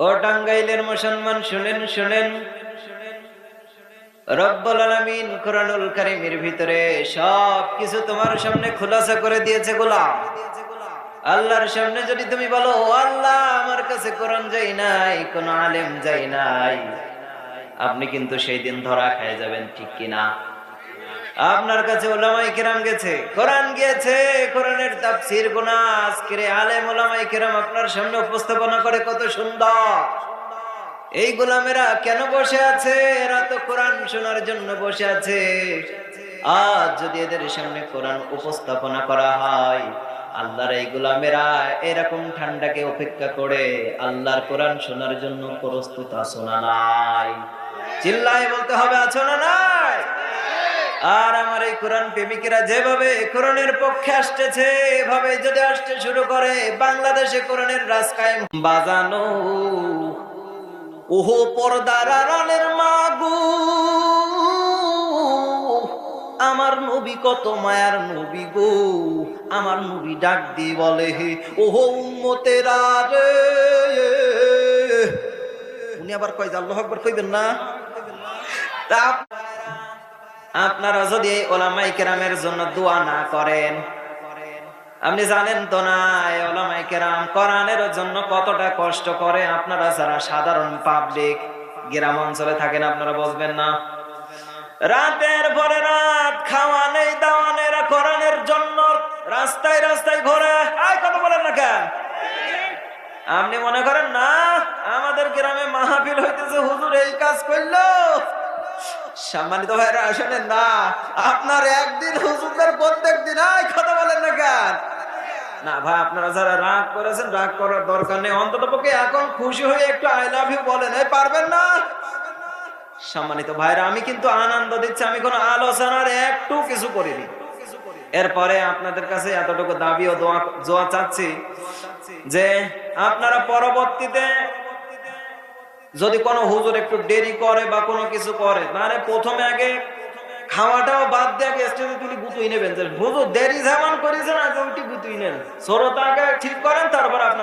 ও টাঙ্গাইলের মুসলমান, শুনেন শুনেন। তোমার সামনে করে দিয়েছে আল্লাহর সামনে যদি তুমি বলো "ও আল্লাহ, আমার কাছে নাই, কোন আলেম নাই। আপনি কিন্তু সেই দিন ধরা খেয়ে যাবেন, ঠিক কিনা? আপনার কাছে ওলামাই কিরাম গেছে। কোরআন গিয়েছে, কোরআনের তাফসির গুনা আজকের আলেম ওলামাই কিরাম আপনার সামনে উপস্থাপনা করে কত সুন্দর। এই গোলামেরা কেন বসে আছে? এরা তো কোরআন শোনার জন্য বসে আছে। আজ যদি এদের সামনে কোরআন উপস্থাপনা করা হয়, আল্লাহর এই গোলামেরা এরকম ঠান্ডাকে অপেক্ষা করে আল্লাহর কোরআন শোনার জন্য প্রস্তুত আছো না নাই? চিল্লায় বলতে হবে, আছো না নাই? আর আমার এই কোরআন প্রেমিকেরা যেভাবে কোরআনের পক্ষে আসতেছে, এভাবে যদি আসতে শুরু করে, বাংলাদেশে কোরআনের রাজ কায়েম। বাজানো ওহো পর্দার আড়ালের মাগু, আমার নবী কত মায়ার নবী গো, আমার নবী ডাক দি বলে হে, ওহো উম্মতেরা রে। উনি আবার কয় যে, আল্লাহ আকবার কইবেন না? তা আপনারা যদি এই ওলামাই কেরামের জন্য দোয়া না করেন, আপনি জানেন তো না কেরাম কোরআনের জন্য কতটা কষ্ট করে আপনারা যারা সাধারণ পাবলিক গ্রাম অঞ্চলে থাকেন, আপনারা বুঝবেন না। রাতের পরে রাত, খাওয়া নেই, দাওয়া কোরআনের জন্য রাস্তায় রাস্তায় ঘোরে। আয় কথা বলেন না কেন? আপনি মনে করেন না, আমাদের গ্রামে মাহফিল হইতেছে, হুজুর এই কাজ করল? সম্মানিত ভাইরা আসেন না। আপনার একদিন হুজুরদের প্রত্যেক দিন আয় কথা বলেন না কেন? না ভাই, আপনারা যারা রাগ করেছেন, রাগ করার দরকার নেই। অন্তত পক্ষে এখন খুশি হয়ে একটু আই লাভ ইউ বলেন। এই পারবেন না? সম্মানিত ভাইরা আমি কিন্তু আনন্দ দিচ্ছি, আমি কোনো আলোচনার একটু কিছু করিনি। এরপরে আপনাদের কাছে এতটুকু দাবি ও দোয়া চাচ্ছি যে আপনারা পরবর্তীতে যদি কোনো হুজুর একটু দেরি করে বা কোনো কিছু করে মানে প্রথমে আগে খাওয়াটাও বাদ দিয়ে আগে স্টেজে গুতুই নেবেন। হুজুর দেরি যেমন করেছেন আগে ওইটি গুতুই নেন। শ্রোতা আগে ঠিক করেন, তারপর আপনার